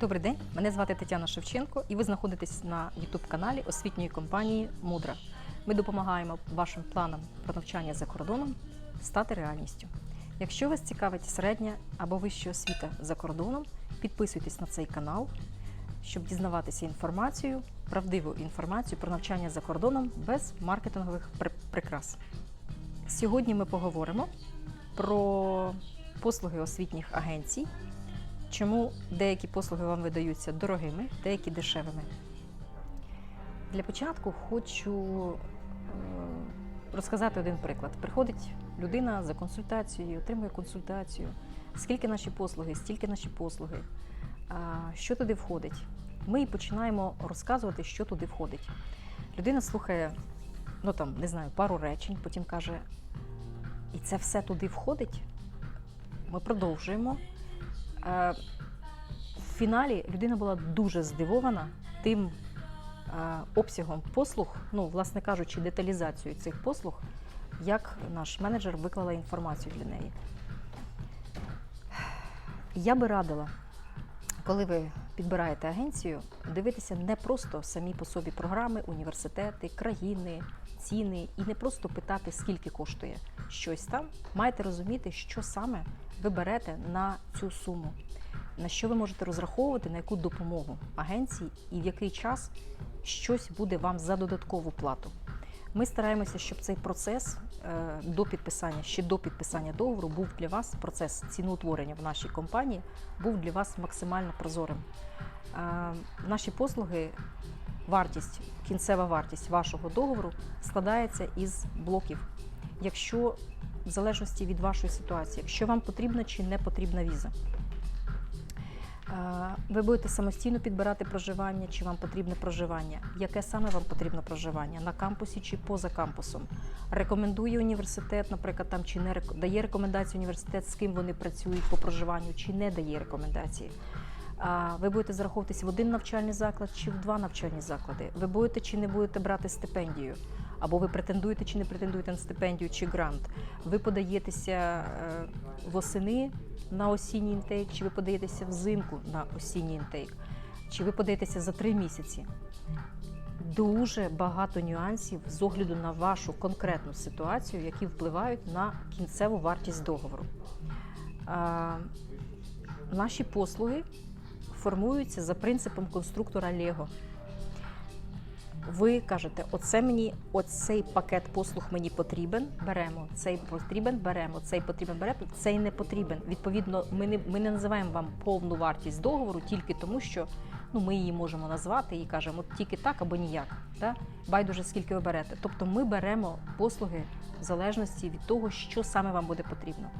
Добрий день, мене звати Тетяна Шевченко, і ви знаходитесь на youtube каналі освітньої компанії Мудра. Ми допомагаємо вашим планам про навчання за кордоном стати реальністю. Якщо вас цікавить середня або вища освіта за кордоном, підписуйтесь на цей канал, щоб дізнаватися інформацію, правдиву інформацію про навчання за кордоном без маркетингових прикрас. Сьогодні ми поговоримо про послуги освітніх агенцій чому деякі послуги вам видаються дорогими, деякі дешевими. Для початку хочу е, розказати один приклад. Приходить людина за консультацією, отримує консультацію. Скільки наші послуги, стільки наші послуги, що туди входить. Ми починаємо розказувати, що туди входить. Людина слухає, ну там, не знаю, пару речень, потім каже: і це все туди входить. Ми продовжуємо. Е, В фіналі людина була дуже здивована тим е, обсягом послуг, ну, власне кажучи, деталізацією цих послуг, як наш менеджер виклала інформацію для неї. Я би радила, коли ви підбираєте агенцію, дивитися не просто самі по собі програми, університети, країни, ціни, і не просто питати, скільки коштує щось там. Маєте розуміти, що саме ви берете на цю суму, на що ви можете розраховувати, на яку допомогу агенції і в який час щось буде вам за додаткову плату. Ми стараємося, щоб цей процес е, до підписання, ще до підписання договору, був для вас процес ціноутворення в нашій компанії, був для вас максимально прозорим. Е, Наші послуги, вартість, кінцева вартість вашого договору складається із блоків. Якщо в залежності від вашої ситуації, якщо вам потрібна чи не потрібна віза. Е, Ви будете самостійно підбирати проживання, чи вам потрібне проживання, яке саме вам потрібно проживання на кампусі чи поза кампусом. Рекомендує університет, наприклад, там чи не дає рекомендації університет, з ким вони працюють по проживанню, чи не дає рекомендації. Ви будете зараховуватись в один навчальний заклад чи в два навчальні заклади. Ви будете чи не будете брати стипендію, або ви претендуєте чи не претендуєте на стипендію чи грант. Ви подаєтеся е, восени на осінній інтейк, чи ви подаєтеся взимку на осінній інтейк, чи ви подаєтеся за три місяці. Дуже багато нюансів з огляду на вашу конкретну ситуацію, які впливають на кінцеву вартість договору. Наші послуги формуються за принципом конструктора Лего. Ви кажете, оце мені, оцей пакет послуг мені потрібен, беремо. Цей потрібен, беремо, цей потрібен, беремо, цей не потрібен. Відповідно, ми не, ми не називаємо вам повну вартість договору тільки тому, що ну, ми її можемо назвати і кажемо от тільки так або ніяк. Та? Байдуже, скільки ви берете. Тобто ми беремо послуги в залежності від того, що саме вам буде потрібно.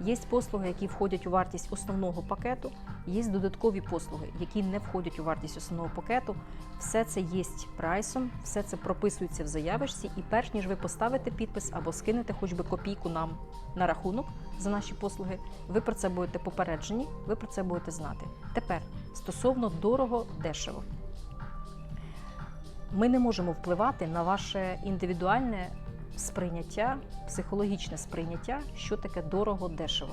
Є послуги, які входять у вартість основного пакету, є додаткові послуги, які не входять у вартість основного пакету. Все це є прайсом, все це прописується в заявочці, і перш ніж ви поставите підпис або скинете хоч би копійку нам на рахунок за наші послуги, ви про це будете попереджені, ви про це будете знати. Тепер стосовно дорого дешево. Ми не можемо впливати на ваше індивідуальне сприйняття, психологічне сприйняття, що таке дорого дешево.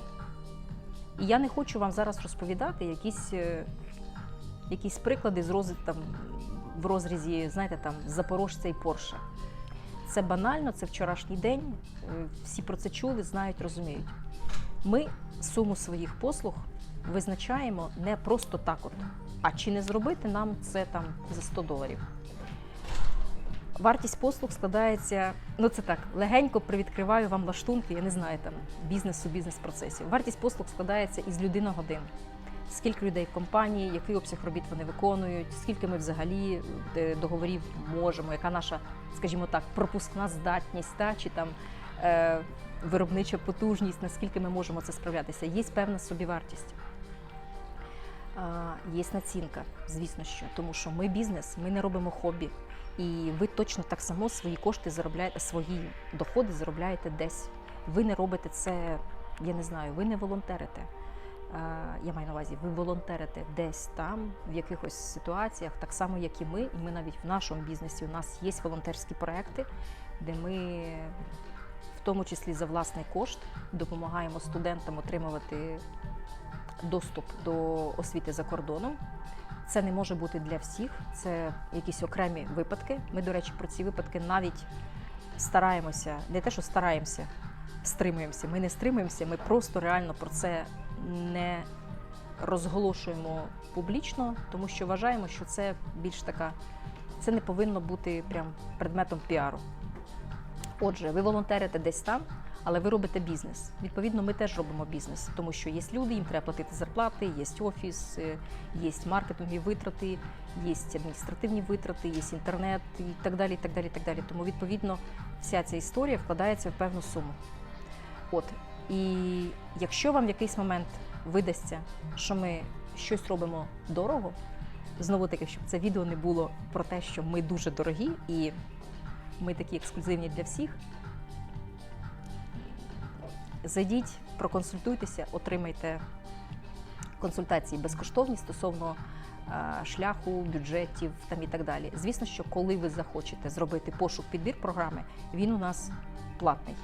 І я не хочу вам зараз розповідати якісь, е, якісь приклади з роз, там, в розрізі, знаєте, там Запорожця і Порша. Це банально, це вчорашній день. е, Всі про це чули, знають, розуміють. Ми суму своїх послуг визначаємо не просто так, от, а чи не зробити нам це там за 100 доларів. Вартість послуг складається, ну це так, легенько привідкриваю вам лаштунки, я не знаю там бізнесу, бізнес-процесів. Вартість послуг складається із людина годин. Скільки людей в компанії, який обсяг робіт вони виконують, скільки ми взагалі е, договорів можемо, яка наша, скажімо так, пропускна здатність, та, чи там е, виробнича потужність, наскільки ми можемо це справлятися. Є певна собівартість. Є націнка, звісно, що тому що ми бізнес, ми не робимо хобі, і ви точно так само свої кошти заробляєте, свої доходи заробляєте десь. Ви не робите це, я не знаю, ви не волонтерите. Я маю на увазі, ви волонтерите десь там, в якихось ситуаціях, так само, як і ми. І ми навіть в нашому бізнесі у нас є волонтерські проекти, де ми в тому числі за власний кошт допомагаємо студентам отримувати доступ до освіти за кордоном. Це не може бути для всіх, це якісь окремі випадки. Ми, до речі, про ці випадки навіть стараємося, не те, що стараємося, стримуємося. Ми не стримуємося, ми просто реально про це не розголошуємо публічно, тому що вважаємо, що це більш така, це не повинно бути прям предметом піару. Отже, ви волонтерите десь там, але ви робите бізнес. Відповідно, ми теж робимо бізнес, тому що є люди, їм треба платити зарплати, є офіс, е, є маркетингові витрати, є адміністративні витрати, є інтернет і так далі. і так далі, і так далі. Тому, відповідно, вся ця історія вкладається в певну суму. От. І якщо вам в якийсь момент видасться, що ми щось робимо дорого, знову таки, щоб це відео не було про те, що ми дуже дорогі і ми такі ексклюзивні для всіх. Зайдіть, проконсультуйтеся, отримайте консультації безкоштовні стосовно е, шляху, бюджетів там і так далі. Звісно, що коли ви захочете зробити пошук підбір програми, він у нас платний.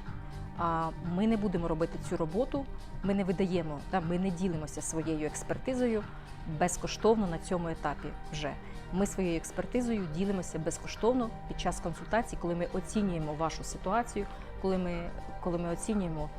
А ми не будемо робити цю роботу, ми не видаємо, та, ми не ділимося своєю експертизою безкоштовно на цьому етапі вже. Ми своєю експертизою ділимося безкоштовно під час консультацій, коли ми оцінюємо вашу ситуацію, коли ми, коли ми оцінюємо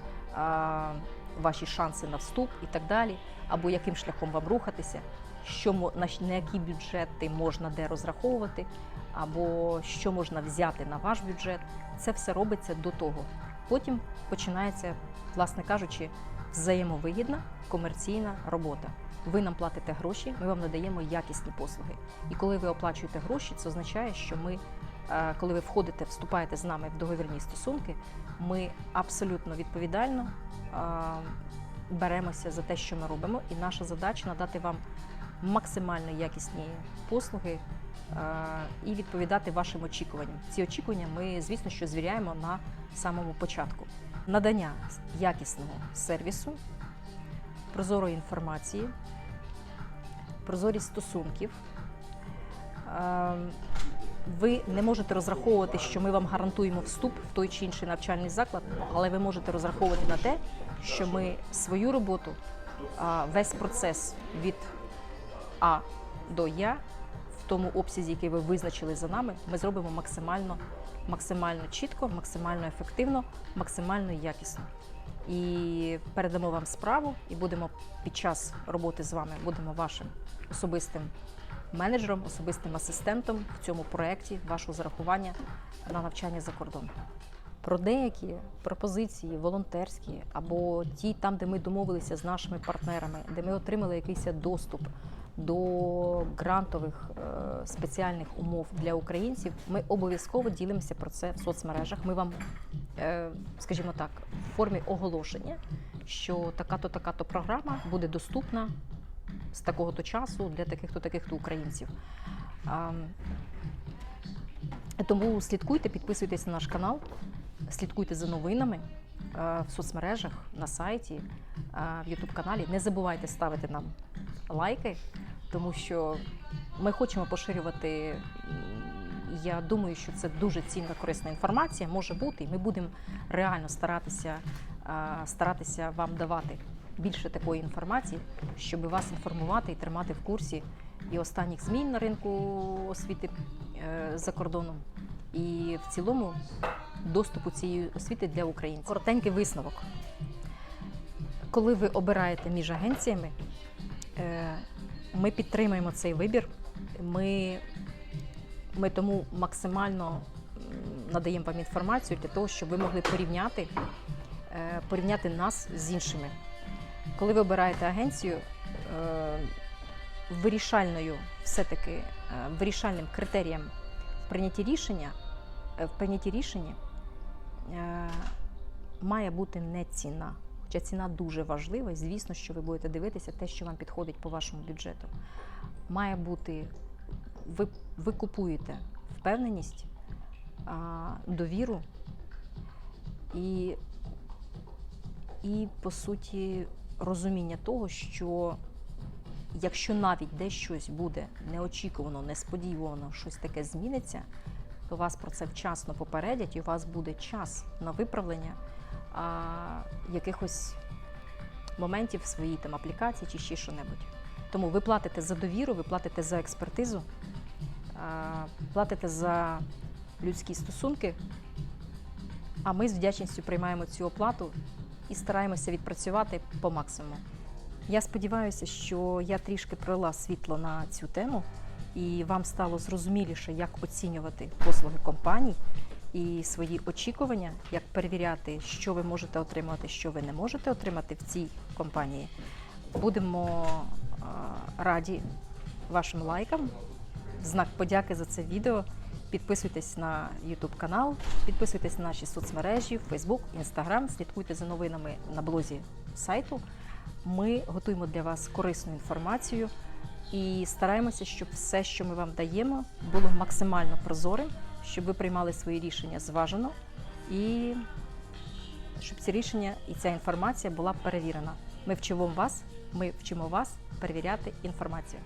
ваші шанси на вступ і так далі, або яким шляхом вам рухатися, що на, які бюджети можна де розраховувати, або що можна взяти на ваш бюджет. Це все робиться до того. Потім починається, власне кажучи, взаємовигідна комерційна робота. Ви нам платите гроші, ми вам надаємо якісні послуги. І коли ви оплачуєте гроші, це означає, що ми, коли ви входите, вступаєте з нами в договірні стосунки, ми абсолютно відповідально е, беремося за те, що ми робимо, і наша задача надати вам максимально якісні послуги е, і відповідати вашим очікуванням. Ці очікування ми, звісно, що звіряємо на самому початку. Надання якісного сервісу, прозорої інформації, прозорість стосунків. Ви не можете розраховувати, що ми вам гарантуємо вступ в той чи інший навчальний заклад, але ви можете розраховувати на те, що ми свою роботу, весь процес від А до Я в тому обсязі, який ви визначили за нами, ми зробимо максимально, максимально чітко, максимально ефективно, максимально якісно. І передамо вам справу, і будемо під час роботи з вами будемо вашим особистим менеджером, особистим асистентом в цьому проєкті вашого зарахування на навчання за кордон. Про деякі пропозиції волонтерські або ті, там, де ми домовилися з нашими партнерами, де ми отримали якийсь доступ до грантових е, спеціальних умов для українців, ми обов'язково ділимося про це в соцмережах. Ми вам, е, скажімо так, в формі оголошення, що така-то така-то програма буде доступна з такого-то часу для таких-то таких-то українців. Тому слідкуйте, підписуйтесь на наш канал, слідкуйте за новинами е, в соцмережах, на сайті, в Ютуб каналі. Не забувайте ставити нам лайки, тому що ми хочемо поширювати. Я думаю, що це дуже цінна корисна інформація може бути, і ми будемо реально старатися, старатися вам давати більше такої інформації, щоб вас інформувати і тримати в курсі і останніх змін на ринку освіти е, за кордоном, і в цілому доступу цієї освіти для українців. Коротенький висновок. Коли ви обираєте між агенціями, е, ми підтримуємо цей вибір. Ми, ми тому максимально надаємо вам інформацію для того, щоб ви могли порівняти, е, порівняти нас з іншими. Коли ви обираєте агенцію, е, вирішальною все-таки е, вирішальним критерієм в прийнятті рішення, в прийнятті рішення має бути не ціна. Хоча ціна дуже важлива, і звісно, що ви будете дивитися те, що вам підходить по вашому бюджету. Має бути, ви, ви купуєте впевненість, довіру і, і, по суті, розуміння того, що якщо навіть десь щось буде неочікувано, несподівано, щось таке зміниться, то вас про це вчасно попередять, і у вас буде час на виправлення а, якихось моментів в своїй там аплікації чи ще що-небудь. Тому ви платите за довіру, ви платите за експертизу, а, платите за людські стосунки, а ми з вдячністю приймаємо цю оплату і стараємося відпрацювати по максимуму. Я сподіваюся, що я трішки пролила світло на цю тему, і вам стало зрозуміліше, як оцінювати послуги компаній і свої очікування, як перевіряти, що ви можете отримати, що ви не можете отримати в цій компанії. Будемо раді вашим лайкам. Знак подяки за це відео. Підписуйтесь на YouTube канал, підписуйтесь на наші соцмережі, Facebook, Instagram, слідкуйте за новинами на блозі сайту. Ми готуємо для вас корисну інформацію і стараємося, щоб все, що ми вам даємо, було максимально прозорим, щоб ви приймали свої рішення зважено і щоб ці рішення і ця інформація була перевірена. Ми вчимо вас, ми вчимо вас перевіряти інформацію.